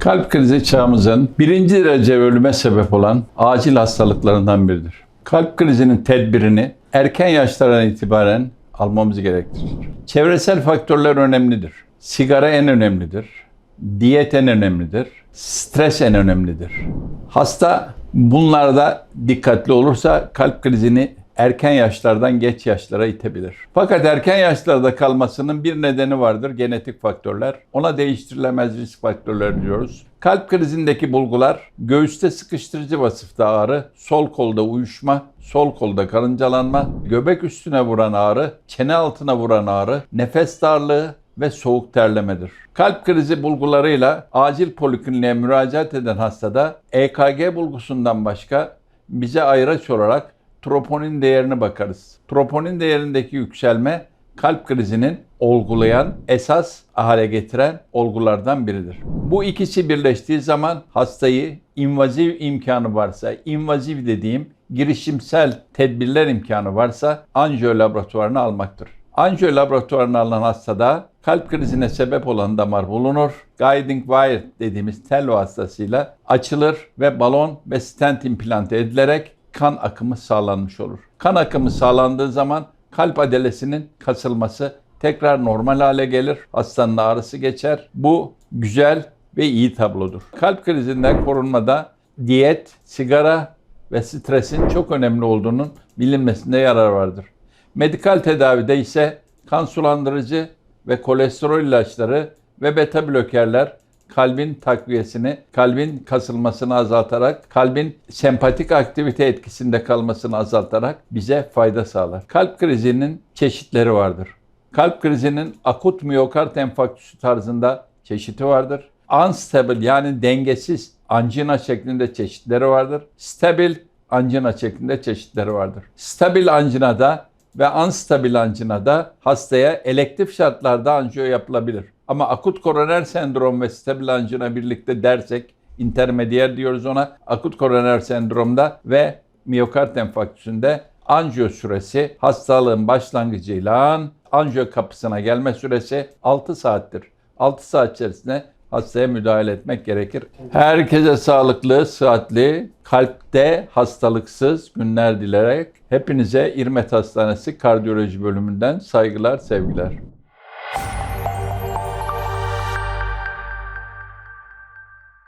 Kalp krizi çağımızın birinci derece ölüme sebep olan acil hastalıklarından biridir. Kalp krizinin tedbirini erken yaşlardan itibaren almamız gerektirir. Çevresel faktörler önemlidir. Sigara en önemlidir. Diyet en önemlidir. Stres en önemlidir. Hasta bunlarda dikkatli olursa kalp krizini erken yaşlardan geç yaşlara itebilir. Fakat erken yaşlarda kalmasının bir nedeni vardır, genetik faktörler. Ona değiştirilemez risk faktörleri diyoruz. Kalp krizindeki bulgular göğüste sıkıştırıcı vasıfta ağrı, sol kolda uyuşma, sol kolda karıncalanma, göbek üstüne vuran ağrı, çene altına vuran ağrı, nefes darlığı ve soğuk terlemedir. Kalp krizi bulgularıyla acil polikliniğe müracaat eden hastada EKG bulgusundan başka bize ayraç olarak troponin değerine bakarız. Troponin değerindeki yükselme kalp krizinin olgulayan, esas hale getiren olgulardan biridir. Bu ikisi birleştiği zaman hastayı invaziv imkanı varsa, invaziv dediğim girişimsel tedbirler imkanı varsa anjiyo laboratuvarına almaktır. Anjiyo laboratuvarına alınan hastada kalp krizine sebep olan damar bulunur. Guiding wire dediğimiz tel vasıtasıyla açılır ve balon ve stent implante edilerek kan akımı sağlanmış olur. Kan akımı sağlandığı zaman kalp adelesinin kasılması tekrar normal hale gelir. Hastanın ağrısı geçer. Bu güzel ve iyi tablodur. Kalp krizinden korunmada diyet, sigara ve stresin çok önemli olduğunun bilinmesinde yarar vardır. Medikal tedavide ise kan sulandırıcı ve kolesterol ilaçları ve beta blokerler kalbin takviyesini, kalbin kasılmasını azaltarak, kalbin sempatik aktivite etkisinde kalmasını azaltarak bize fayda sağlar. Kalp krizinin çeşitleri vardır. Kalp krizinin akut miyokard enfarktüsü tarzında çeşidi vardır. Unstable yani dengesiz angina şeklinde çeşitleri vardır. Stabil angina şeklinde çeşitleri vardır. Stabil anginada ve unstabil anginada hastaya elektif şartlarda anjiyo yapılabilir. Ama akut koroner sendrom ve stabil angina birlikte dersek intermediyer diyoruz ona. Akut koroner sendromda ve miyokard enfarktüsünde anjiyo süresi hastalığın başlangıcıyla anjiyo kapısına gelme süresi 6 saattir. 6 saat içerisinde hastaya müdahale etmek gerekir. Herkese sağlıklı, sıhhatli, kalpte hastalıksız günler dilerek hepinize İrmet Hastanesi Kardiyoloji bölümünden saygılar, sevgiler.